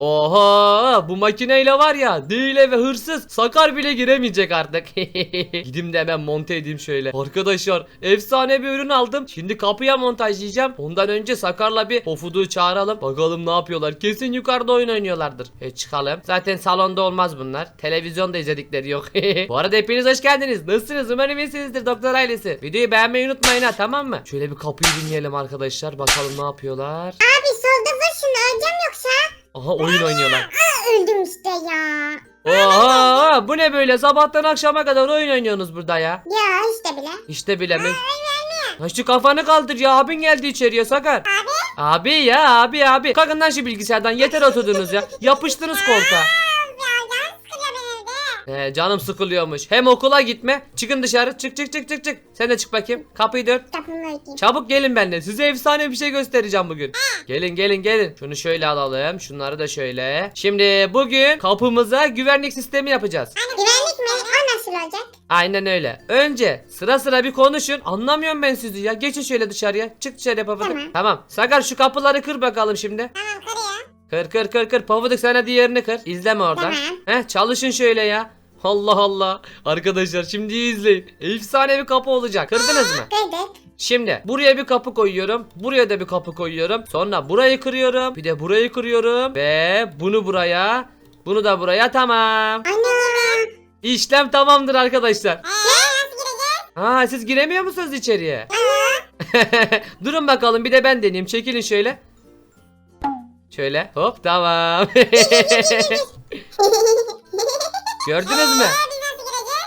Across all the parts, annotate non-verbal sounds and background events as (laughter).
Oha bu makineyle var ya Dile ve hırsız Sakar bile giremeyecek artık. (laughs) Gideyim de hemen monte edeyim şöyle. Arkadaşlar efsane bir ürün aldım. Şimdi kapıya montajlayacağım. Ondan önce Sakar'la bir pofuduğu çağıralım. Bakalım ne yapıyorlar. Kesin yukarıda oyun oynuyorlardır. E çıkalım. Zaten salonda olmaz bunlar. Televizyonda izledikleri yok. (laughs) bu arada hepiniz hoş geldiniz. Nasılsınız? Umarım iyisinizdir doktor ailesi. Videoyu beğenmeyi unutmayın ha tamam mı? Şöyle bir kapıyı dinleyelim arkadaşlar. Bakalım ne yapıyorlar. Abi solda vur şunu öleceğim yoksa. Aha oyun oynuyorlar. Aa, öldüm işte ya. Oha bu ne böyle sabahtan akşama kadar oyun oynuyorsunuz burada ya. Ya işte bile. İşte bile mi? Ha şu kafanı kaldır ya abin geldi içeriye Sakar. Abi. Abi ya abi abi. Kalkın lan şu bilgisayardan yeter oturdunuz ya. Yapıştınız koltuğa. Ya can sıkılıyor ben evde. He, canım sıkılıyormuş. Hem okula gitme. Çıkın dışarı. Çık çık çık çık çık. Sen de çık bakayım. Kapıyı dört. Kapımı. Çabuk gelin benimle. Size efsane bir şey göstereceğim bugün. Gelin gelin gelin. Şunu şöyle alalım. Şunları da şöyle. Şimdi bugün kapımıza güvenlik sistemi yapacağız. Güvenlik mi? O nasıl olacak? Aynen öyle. Önce sıra sıra bir konuşun. Anlamıyorum ben sizi ya. Geçin şöyle dışarıya. Çık dışarıya Pafuduk. Tamam. Tamam. Sakar şu kapıları kır bakalım şimdi. Tamam kırıyor. Kır kır kır kır. Pafuduk sana diğerini kır. İzleme oradan. Tamam. Heh çalışın şöyle ya. Allah Allah. Arkadaşlar şimdi iyi izleyin. Efsane bir kapı olacak. Kırdınız mı? Kırdık. Şimdi buraya bir kapı koyuyorum. Buraya da bir kapı koyuyorum. Sonra burayı kırıyorum. Bir de burayı kırıyorum. Ve bunu buraya. Bunu da buraya tamam. Ana. İşlem tamamdır arkadaşlar. Gireceğiz? Aa siz giremiyor musunuz içeriye? (laughs) Durun bakalım bir de ben deneyeyim. Çekilin şöyle. Şöyle hop tamam. (laughs) (laughs) Gördünüz mü?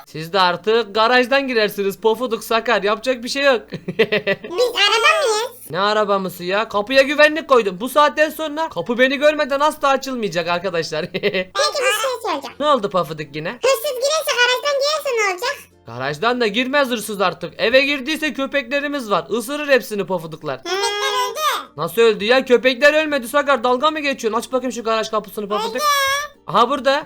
Siz de artık garajdan girersiniz. Pofuduk sakar yapacak bir şey yok. (laughs) Biz araba mıyız? ne arabamısı ya? Kapıya güvenlik koydum. Bu saatten sonra kapı beni görmeden asla açılmayacak arkadaşlar. (laughs) Belki bir şey soracağım. ne oldu Pofuduk yine? Hırsız girerse garajdan girerse ne olacak? Garajdan da girmez hırsız artık. Eve girdiyse köpeklerimiz var. Isırır hepsini pofuduklar. Köpekler öldü. Nasıl öldü ya? Köpekler ölmedi Sakar. Dalga mı geçiyorsun? Aç bakayım şu garaj kapısını pofuduk. Aha burada.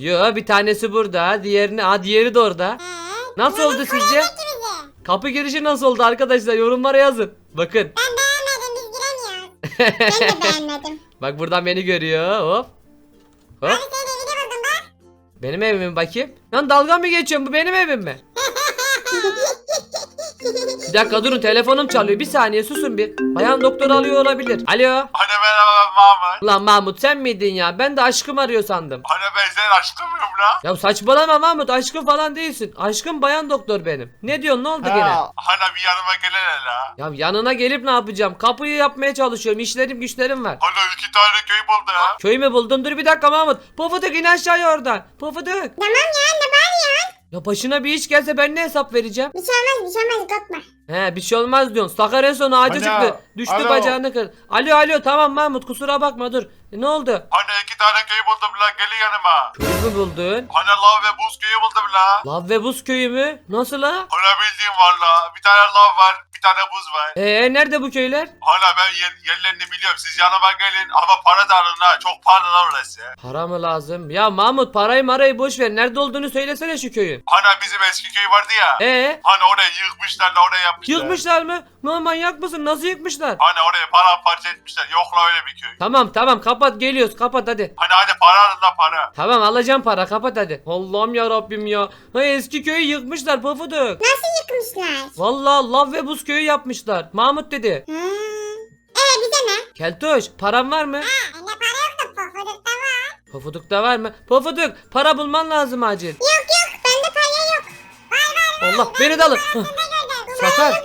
Yo bir tanesi burada. Diğerini, aa diğeri de orada. Ee, Nasıl oldu sizce? Kapı girişi nasıl oldu arkadaşlar? Yorumlara yazın. Bakın. Ben beğenmedim biz giremiyoruz. (laughs) ben de beğenmedim. Bak buradan beni görüyor. Hop. Abi Hop. senin evini buldum bak. Benim evime mi bakayım? Lan dalga mı geçiyorsun? Bu benim evim mi? (laughs) Bir dakika durun telefonum çalıyor. Bir saniye susun bir. Bayan doktor alıyor olabilir. Alo. Anne ben Mahmut. Ulan Mahmut sen miydin ya? Ben de aşkım arıyor sandım. Anne ben senin aşkın mıyım la? Ya saçmalama Mahmut aşkım falan değilsin. Aşkım bayan doktor benim. Ne diyorsun ne oldu gene? Anne bir yanıma gelene la. Ya yanına gelip ne yapacağım? Kapıyı yapmaya çalışıyorum. İşlerim güçlerim var. Anne iki tane köy buldu ha. Köy mü buldun? Dur bir dakika Mahmut. Pofuduk in aşağıya oradan. Pofuduk. tamam ya ne bağırıyorsun? Ya başına bir iş gelse ben ne hesap vereceğim? Bir şey olmaz bir şey olmaz korkma. He bir şey olmaz diyorsun. Sakar en son ağaca Alo, çıktı. Düştü alo. bacağını kır. Alo alo tamam Mahmut kusura bakma dur. E, ne oldu? Anne iki tane köy buldum la gelin yanıma. Köy mü buldun? Anne lav ve buz köyü buldum la. Lav ve buz köyü mü? Nasıl la? Anne bildiğin var la. Bir tane lav var bir tane buz var. Ee nerede bu köyler? Anne ben yer, yerlerini biliyorum siz yanıma gelin ama para da alın ha. Çok pahalı lan orası. Para mı lazım? Ya Mahmut parayı marayı boş ver. Nerede olduğunu söylesene şu köyün. Anne bizim eski köy vardı ya. Ee Hani orayı yıkmışlar la oraya yapmışlar. yıkmışlar mı? Lan manyak mısın? Nasıl yıkmışlar? Hani oraya paramparça etmişler. Yok la öyle bir köy. Tamam tamam kapat geliyoruz kapat hadi. Hani hadi para alın la para. Tamam alacağım para kapat hadi. Allah'ım ya Rabbim ya. Ha, eski köyü yıkmışlar pofuduk. Nasıl yıkmışlar? Vallahi lav ve buz köyü yapmışlar. Mahmut dedi. Hmm. Ee bize ne? Keltoş param var mı? Anne para yok da pofudukta var. Pofuduk'ta var mı? Pofuduk para bulman lazım acil. Yok yok bende para yok. Var var var. Allah beni de alın. Ne? Sakar.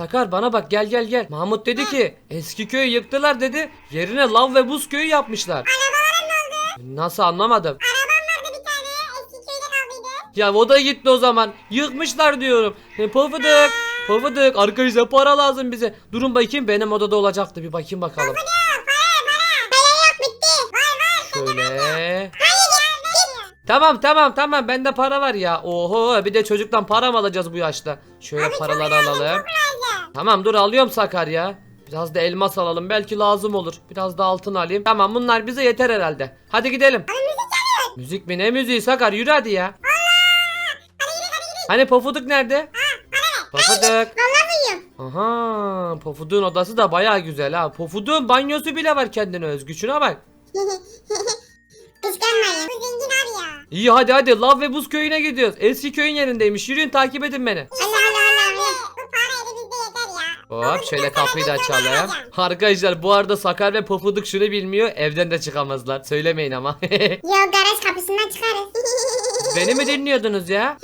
Sakar bana bak gel gel gel. Mahmut dedi ki eski köyü yıktılar dedi. Yerine lav ve buz köyü yapmışlar. Arabaların ne oldu? Nasıl anlamadım. Arabam vardı bir tane. Eski köyde kaldıydı. Ya o da gitti o zaman. Yıkmışlar diyorum. E, Pofuduk. Pofuduk. Arkadaşlar para lazım bize. Durun bakayım benim odada olacaktı. Bir bakayım bakalım. Para para. Para yok bitti. Var var. Şöyle. Hayır git. Tamam tamam tamam bende para var ya. Oho bir de çocuktan para mı alacağız bu yaşta? Şöyle paraları alalım. Lazım. Tamam dur alıyorum Sakar ya. Biraz da elmas alalım belki lazım olur. Biraz da altın alayım. Tamam bunlar bize yeter herhalde. Hadi gidelim. Müzik mi ne müziği Sakar yürü hadi ya. Hani Pofuduk nerede? Pofuduk. Vallahi uyuyorum. Aha Pofuduk'un odası da baya güzel ha. Pofuduk'un banyosu bile var kendine özgü. Şuna bak. (laughs) Kıskanmayın. Bu zengin abi ya. İyi hadi hadi Lav ve Buz köyüne gidiyoruz. Eski köyün yerindeymiş. Yürüyün takip edin beni. Allah Allah Allah. Bu para elimizde yeter ya. Hop şöyle kapıyı da açalım. Arkadaşlar bu arada Sakar ve Pofuduk şunu bilmiyor. Evden de çıkamazlar. Söylemeyin ama. (laughs) Yo garaj kapısından çıkarız. (laughs) Beni mi dinliyordunuz ya?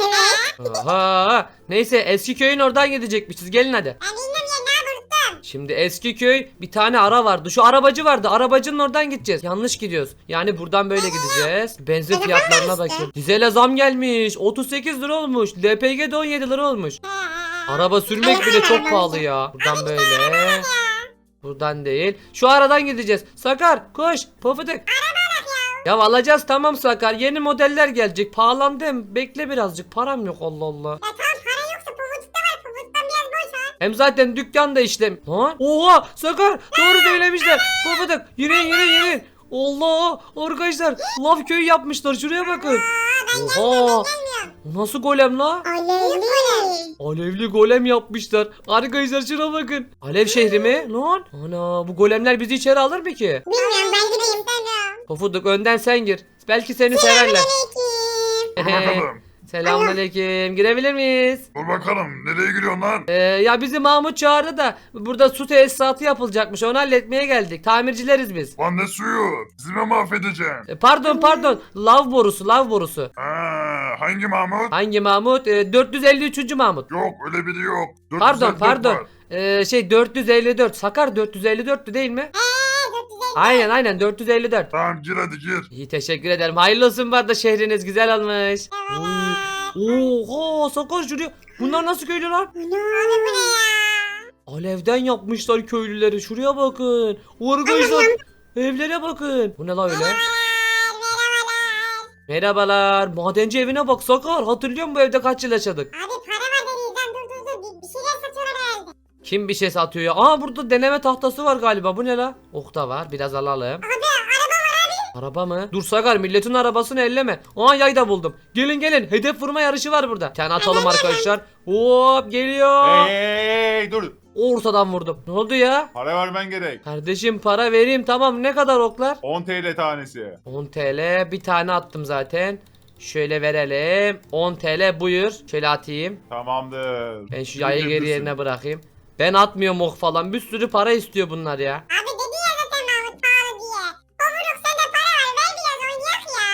Evet. Aha. Neyse eski köyün oradan gidecekmişiz. Gelin hadi. Ben bilmiyorum ya ne unuttum. Şimdi eski köy bir tane ara vardı. Şu arabacı vardı. Arabacının oradan gideceğiz. Yanlış gidiyoruz. Yani buradan böyle gideceğiz. Benzin fiyatlarına bakayım. Dizele zam gelmiş. 38 lira olmuş. LPG de 17 lira olmuş. Araba sürmek bile çok pahalı ya. Buradan böyle. Buradan değil. Şu aradan gideceğiz. Sakar koş. Pofuduk. Ya alacağız tamam Sakar. Yeni modeller gelecek. Pahalandım. Bekle birazcık. Param yok Allah Allah. Ya tamam para yoksa pabukta var. Pabuktan biraz boş var. Hem zaten dükkanda işlem. Lan oha Sakar doğru söylemişler. Pofuduk yürüyün yürüyün yürüyün. Allah arkadaşlar lav köyü yapmışlar şuraya bakın. Oha nasıl golem la? Alevli. Alevli golem yapmışlar. Arkadaşlar şuna bakın. Alev şehri mi? Lan. Ana bu golemler bizi içeri alır mı ki? Bilmiyorum ben gideyim. Selam. Pofuduk önden sen gir. Belki seni severler. Aleyküm. Dur bakalım. Selamünaleyküm. Girebilir miyiz? Dur bakalım. Nereye giriyorsun lan? Ee, ya bizi Mahmut çağırdı da burada su tesisatı yapılacakmış. Onu halletmeye geldik. Tamircileriz biz. Lan ne suyu? Bizi mi mahvedeceksin? E, pardon pardon. Lav borusu, lav borusu. Ha, hangi Mahmut? Hangi Mahmut? E, 453. Mahmut. Yok öyle biri yok. Pardon 454 pardon. var. E, şey 454. Sakar 454'tü değil mi? Aynen aynen 454. Tamam gir hadi gir. İyi teşekkür ederim. Hayırlı olsun bu arada şehriniz güzel olmuş. Oy. Oha Sakar şuraya. Bunlar nasıl köylüler? Ana abi bu ne ya? Alevden yapmışlar köylüleri. Şuraya bakın. Arkadaşlar evlere bakın. Bu ne la öyle? Merhabalar. Merhabalar. Madenci evine bak Sakar. Hatırlıyor musun bu evde kaç yıl yaşadık? Abi para var deneyeceğim. Dur dur dur. Bir, bir şeyler satıyorlar herhalde. Kim bir şey satıyor ya? Aa burada deneme tahtası var galiba. Bu ne la? Ok da var. Biraz alalım. Abi araba var abi. Araba mı? Dur Sakar milletin arabasını elleme. Aa yay da buldum. Gelin gelin. Hedef vurma yarışı var burada. Tane atalım arkadaşlar. Hop geliyor. Hey dur. Ortadan vurdum. Ne oldu ya? Para vermen gerek. Kardeşim para vereyim tamam. Ne kadar oklar? 10 TL tanesi. 10 TL. Bir tane attım zaten. Şöyle verelim. 10 TL buyur. Şöyle atayım. Tamamdır. Ben şu yayı geri yerine bırakayım. Ben atmıyorum ok falan. Bir sürü para istiyor bunlar ya. Abi dedi ya zaten Mahmut pahalı diye. Pabuluk sende para var. Ver biraz oynayak ya.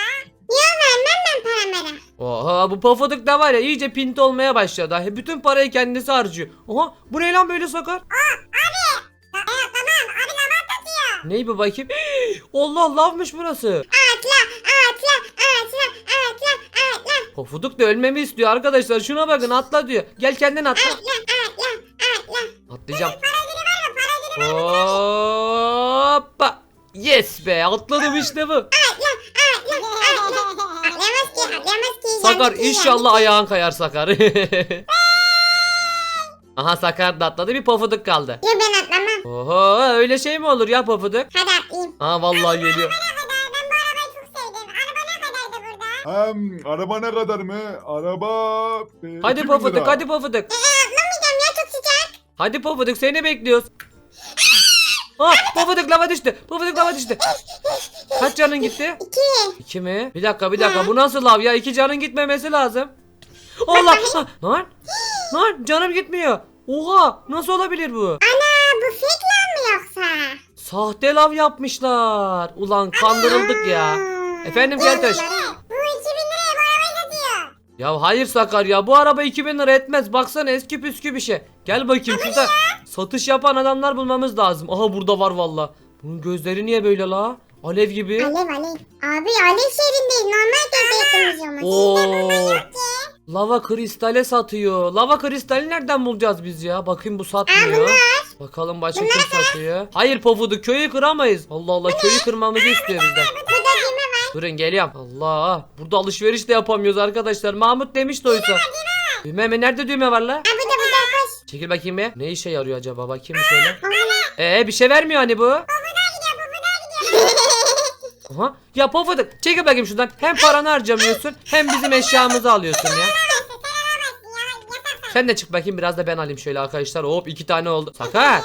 Yok vermem ben paramı. Oha bu pofuduk da var ya iyice pinti olmaya başladı. Bütün parayı kendisi harcıyor. Oha bu ne lan böyle sakar? Evet tamam. Abi namaz atıyor. Ney bu bakayım? (gasps) Allah lavmış burası. Atla atla atla atla atla. Pofuduk da ölmemi istiyor arkadaşlar. Şuna bakın atla diyor. Gel kendin atla. Atla atla atla. Atlayacağım. Para giri var mı? Para giri var mı? Hoppa. Yes be atladım işte bu. Sakar inşallah ayağın kayar Sakar. (laughs) Aha Sakar da atladı bir pofuduk kaldı. Yok ben atlamam. Oho öyle şey mi olur ya pofuduk? Hadi atlayayım. Aha vallahi geliyor. Ne kadar? Ben bu arabayı çok sevdim. Araba ne kadardı burada? Hem araba ne kadar mı? Araba e, Hadi 2000 pofuduk lira. hadi pofuduk. Hadi pofuduk seni bekliyoruz. Ah pofuduk lava düştü. Pofuduk lava düştü. Kaç canın gitti? İki. İki mi? Bir dakika bir dakika bu nasıl lav ya? İki canın gitmemesi lazım. Allah! (laughs) Ah, Lan! Lan canım gitmiyor. Oha! Nasıl olabilir bu? Ana bu fake lan mı yoksa? Sahte lav yapmışlar. Ulan kandırıldık ya. Efendim Keltoş. Bu Ya hayır Sakar ya bu araba 2000 lira etmez. Baksana eski püskü bir şey. Gel bakayım şurada satış yapan adamlar bulmamız lazım. Aha burada var valla. Bunun gözleri niye böyle la? Alev gibi. Alev alev. Abi alev şehrindeyiz. Normal gözle yakınız Oo. Lava kristale satıyor. Lava kristali nereden bulacağız biz ya? Bakayım bu satmıyor. Bakalım başka kim satıyor? Hayır pofudu köyü kıramayız. Allah Allah köyü kırmamızı istiyor bizden. Durun geliyorum. Allah. Burada alışveriş de yapamıyoruz arkadaşlar. Mahmut demişti oysa. Düğme mi? Nerede düğme var la? Ha burada burada koş. Çekil bakayım bir. Ne işe yarıyor acaba? Bakayım şöyle. Ee bir şey vermiyor hani bu. Aha. Ya pofuduk çekil bakayım şuradan. Hem paranı harcamıyorsun hem bizim eşyamızı alıyorsun ya. Sen de çık bakayım biraz da ben alayım şöyle arkadaşlar. Hop iki tane oldu. Sakar.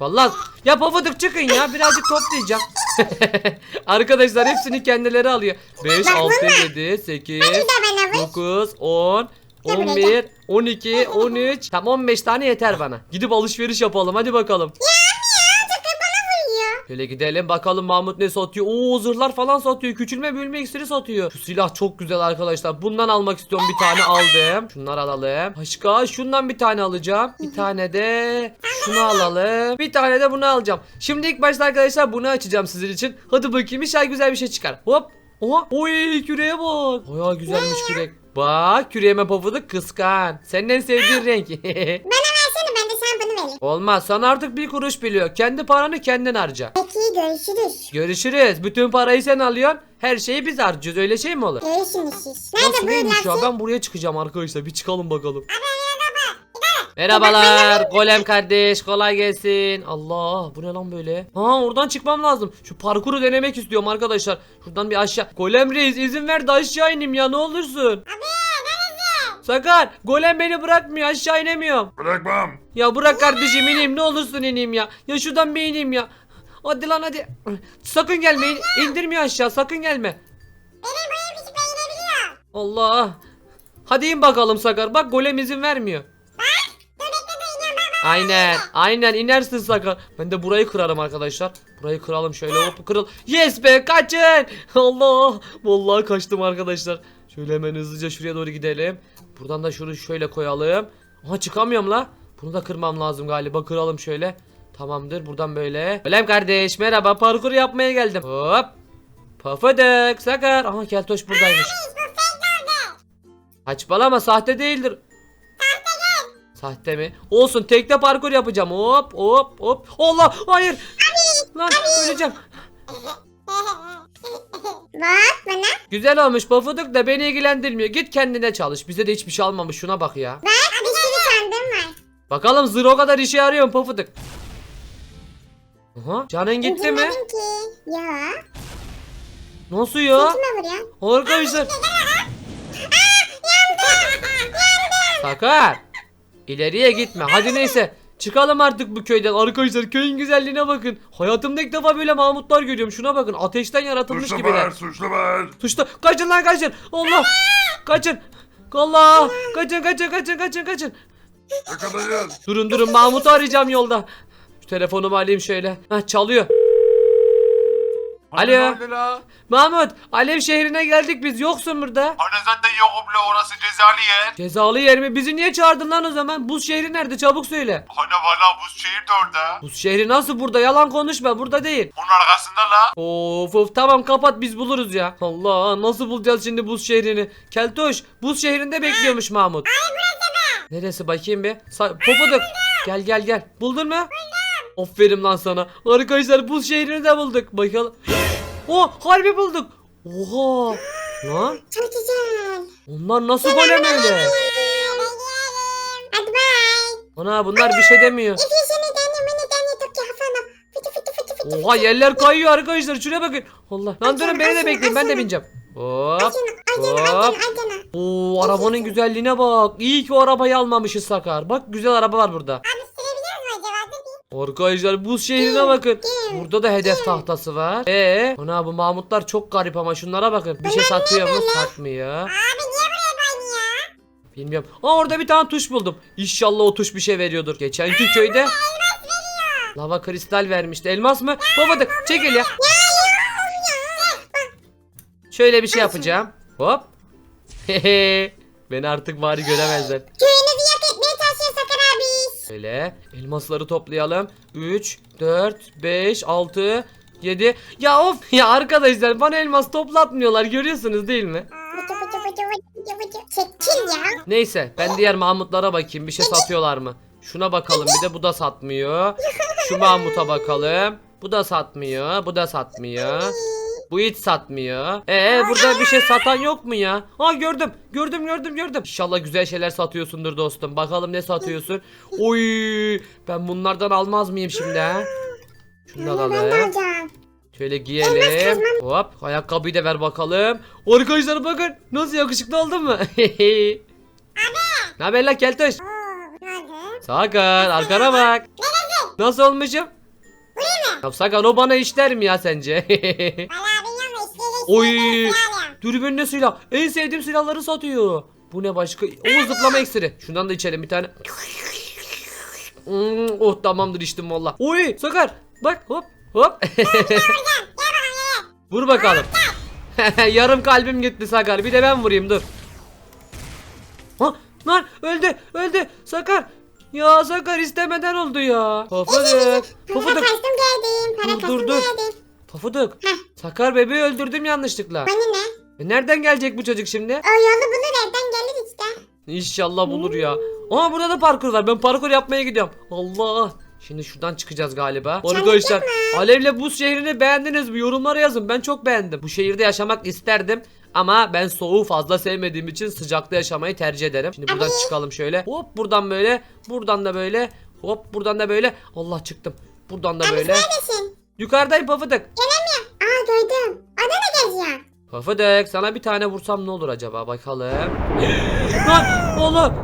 Vallahi ya pofuduk çıkın ya birazcık toplayacağım. (laughs) arkadaşlar hepsini kendileri alıyor. 5, 6, 7, 8, Bir de bana vur. 9, 10, 11, 12, 13. Tam 15 tane yeter bana. Gidip alışveriş yapalım hadi bakalım. Şöyle gidelim bakalım Mahmut ne satıyor. Oo zırhlar falan satıyor. Küçülme bölme iksiri satıyor. Şu silah çok güzel arkadaşlar. Bundan almak istiyorum. Bir tane aldım. Şunları alalım. Başka şundan bir tane alacağım. Bir tane de şunu alalım. Bir tane de bunu alacağım. Şimdi ilk başta arkadaşlar bunu açacağım sizin için. Hadi bakayım inşallah güzel bir şey çıkar. Hop. Oha. Oy küreğe bak. Baya güzelmiş kürek. Bak küreğime pofuduk kıskan. Senin en sevdiğin renk. (laughs) sana bunu vereyim. Olmaz. Sen artık bir kuruş biliyor. Kendi paranı kendin harca. Peki görüşürüz. Görüşürüz. Bütün parayı sen alıyorsun. Her şeyi biz harcıyoruz. Öyle şey mi olur? Görüşürüz siz. Nasıl Nerede bu neymiş ya? Ben buraya çıkacağım arkadaşlar. Bir çıkalım bakalım. Merhabalar Golem kardeş kolay gelsin. Allah bu ne lan böyle? Ha oradan çıkmam lazım. Şu parkuru denemek istiyorum arkadaşlar. Şuradan bir aşağı. Golem reis izin ver de aşağı ineyim ya ne olursun. Sakar Golem beni bırakmıyor aşağı inemiyorum. Bırakmam. Ya bırak kardeşim ineyim ne olursun ineyim ya. Ya şuradan bir ineyim ya. Hadi lan hadi. Sakın gelme in- indirmiyor aşağı sakın gelme. Benim boyum hiç beğenebiliyor. Allah. Hadi in bakalım Sakar. Bak golem izin vermiyor. Dur bekle dur iniyorum bak bak. Aynen. Aynen inersin Sakar. Ben de burayı kırarım arkadaşlar. Burayı kıralım şöyle hop kırıl. Yes be kaçın. (laughs) Allah. Vallahi kaçtım arkadaşlar. Şöyle hemen hızlıca şuraya doğru gidelim. Buradan da şunu şöyle koyalım. Aha çıkamıyorum la. Bunu da kırmam lazım galiba. Kıralım şöyle. Tamamdır buradan böyle. Golem kardeş merhaba parkur yapmaya geldim. Hop. Pafıdık Sakar. Aha keltoş buradaymış. Saçmalama sahte değildir. Sahte mi? Olsun tekte parkur yapacağım. Hop hop hop. Allah hayır. Lan öleceğim. Bak bana. Güzel olmuş pofuduk da beni ilgilendirmiyor. Git kendine çalış. Bize de hiçbir şey almamış. Şuna bak ya. Bak bir sürü sandığım var. Bakalım zırh o kadar işe yarıyor mu pofuduk? Aha canın gitti mi? İndirmedim ki. Ya. Nasıl ya? Kime vuruyor? Arkadaşlar. Sakar. İleriye gitme. Hadi neyse. Çıkalım artık bu köyden. Arkadaşlar köyün güzelliğine bakın. Hayatımda ilk defa böyle Mahmutlar görüyorum. Şuna bakın. Ateşten yaratılmış Suçlu gibiler. var, suçlu var. Suçlu. Kaçın lan kaçın. Allah. Kaçın. Allah. Kaçın kaçın kaçın kaçın kaçın. Yakalayın. Durun durun Mahmut'u arayacağım yolda. Şu telefonumu alayım şöyle. Hah çalıyor. Alo. Mahmut Alev şehrine geldik biz. Yoksun burada. Hani zaten yokum la orası cezalı yer. Cezalı yer mi? Bizi niye çağırdın lan o zaman? Buz şehri nerede? Çabuk söyle. Hani valla buz şehir de orada. Buz şehri nasıl burada? Yalan konuşma. Burada değil. Onun arkasında la. Of of tamam kapat biz buluruz ya. Allah nasıl bulacağız şimdi buz şehrini? Keltoş buz şehrinde bekliyormuş Mahmut. Neresi bakayım bir. Sa- Pofuduk. Gel gel gel. Buldun mu? Aferin lan sana. Arkadaşlar buz şehrini de bulduk. Bakalım. (gasps) Oh harbi bulduk. Oha. Lan Çok güzel. onlar nasıl golem öyle? Ana bunlar bir şey demiyor. Oha yerler kayıyor arkadaşlar. Şuraya bakın. Allah. Lan durun beni de bekleyin. Ben de bineceğim. Hop. Hop. Oo arabanın güzelliğine bak. İyi ki o arabayı almamışız Sakar. Bak güzel araba var burada. Abi sürebiliyor mu acaba? Dur bir. Arkadaşlar buz şehrine bakın. Burada da hedef tahtası var. Ee, ana bu Mahmutlar çok garip ama şunlara bakın. Bir şey satıyor mu? Satmıyor. Abi niye buraya ya? Bilmiyorum. Aa orada bir tane tuş buldum. İnşallah o tuş bir şey veriyordur. Geçenki köyde lava kristal vermişti. Elmas mı? Babadık çekil ya. Şöyle bir şey yapacağım. Hop. (laughs) Beni artık bari göremezler. Köyünüzü yok etmeye çalışıyor Sakar abi. Şöyle elmasları toplayalım. 3, 4, 5, 6, 7. Ya of ya arkadaşlar bana elmas toplatmıyorlar görüyorsunuz değil mi? Çekil ya. Neyse ben diğer Mahmutlara bakayım bir şey satıyorlar mı? Şuna bakalım bir de bu da satmıyor. Şu Mahmut'a bakalım. Bu da satmıyor. Bu da satmıyor. Bu hiç satmıyor. Ee burada bir şey satan yok mu ya? Ha gördüm. Gördüm gördüm gördüm. İnşallah güzel şeyler satıyorsundur dostum. Bakalım ne satıyorsun. Oy ben bunlardan almaz mıyım şimdi ha? Şunu da Ben de alalım. alacağım. Şöyle giyelim. Hop ayakkabıyı da ver bakalım. Arkadaşlar bakın nasıl yakışıklı oldum mu? (laughs) Abi. Ne haber lan keltoş? Oo Sakar arkana bak. Nasıl olmuşum? Ya Sakar o bana işler mi ya sence? (laughs) Oy. Dürbünlü silah. En sevdiğim silahları satıyor. Bu ne başka? O zıplama iksiri. Şundan da içelim bir tane. Hmm, oh tamamdır içtim valla. Oy Sakar bak hop hop. Vur bakalım. (laughs) Yarım kalbim gitti Sakar. Bir de ben vurayım dur. Ha, lan öldü öldü Sakar. Ya Sakar istemeden oldu ya. Pofuduk. Para Pofuduk. kastım geldim. Para kastım geldim. Pofuduk. Heh. Sakar bebeği öldürdüm yanlışlıkla. Hani ne? E nereden gelecek bu çocuk şimdi? O yolu bulur evden gelir işte. İnşallah bulur ya. Ama burada da parkur var. Ben parkur yapmaya gidiyorum. Allah. Şimdi şuradan çıkacağız galiba. Arkadaşlar Alev'le buz şehrini beğendiniz mi? Yorumlara yazın. Ben çok beğendim. Bu şehirde yaşamak isterdim. Ama ben soğuğu fazla sevmediğim için sıcakta yaşamayı tercih ederim. Şimdi buradan çıkalım şöyle. Hop buradan böyle. Buradan da böyle. Hop buradan da böyle. Allah çıktım. Buradan da böyle. Neredesin? Yukarıdayım Pafıdık. Aa gördüm. Ada da geziyor. Pafıdık sana bir tane vursam ne olur acaba bakalım. (gasps) Lan Allah.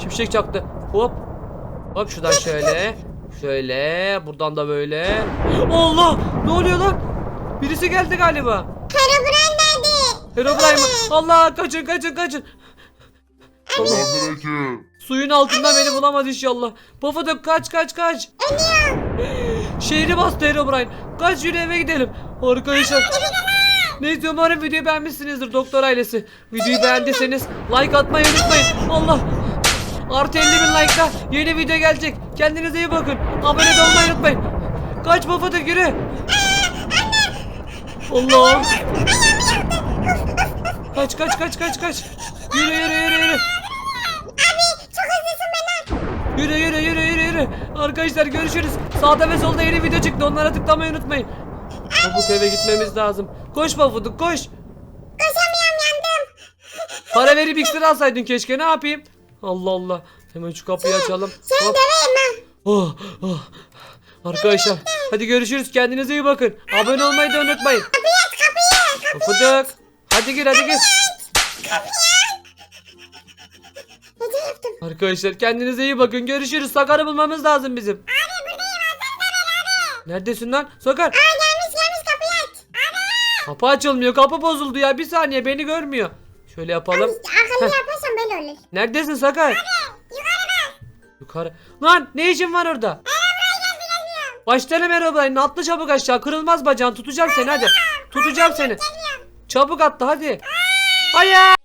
Şimşek çaktı. Hop. Hop şuradan şöyle. Şöyle. Buradan da böyle. Allah. Ne oluyor lan? Birisi geldi galiba. Herobrine nerede? Herobrine mı? Allah kaçın kaçın kaçın. Allah. Selamünaleyküm. Suyun altında beni bulamaz inşallah. Pofuduk kaç kaç kaç. Şehri bastı Herobrine. Kaç yürü eve gidelim. Arkadaşlar. Neyse umarım videoyu beğenmişsinizdir doktor ailesi. Videoyu beğendiyseniz like atmayı unutmayın. Allah. Artı 50 bin like'da yeni video gelecek. Kendinize iyi bakın. Abone olmayı unutmayın. Kaç Pofuduk yürü. Allah. Kaç kaç kaç kaç kaç. Yürü yürü yürü yürü. Çok hızlısın bana. Yürü yürü yürü yürü yürü. Arkadaşlar görüşürüz. Sağda ve solda yeni video çıktı. Onlara tıklamayı unutmayın. Çabuk eve gitmemiz lazım. Koş Pafuduk koş. Koşamıyorum yandım. Para verip iksir alsaydın keşke ne yapayım? Allah Allah. Hemen şu kapıyı açalım. Seni Hop. döveyim ha. Oh, oh. Arkadaşlar hadi görüşürüz. Kendinize iyi bakın. Abone olmayı da unutmayın. Kapıyı aç kapıyı. Pafuduk. Hadi gir hadi gir. Nece yaptım? Arkadaşlar kendinize iyi bakın. Görüşürüz. Sakar'ı bulmamız lazım bizim. Abi buradayım. Neredesin lan? Sakar. Aa gelmiş gelmiş kapıyı aç. Kapı açılmıyor. Kapı bozuldu ya. Bir saniye beni görmüyor. Şöyle yapalım. İşte akıllı yaparsan böyle olur. Neredesin Sakar? Yukarı. Lan ne işin var orada? Başlarım Herobrine. Atla çabuk aşağı. Kırılmaz bacağın. Tutacağım seni hadi. Tutacağım seni. Çabuk atla hadi. Hayır.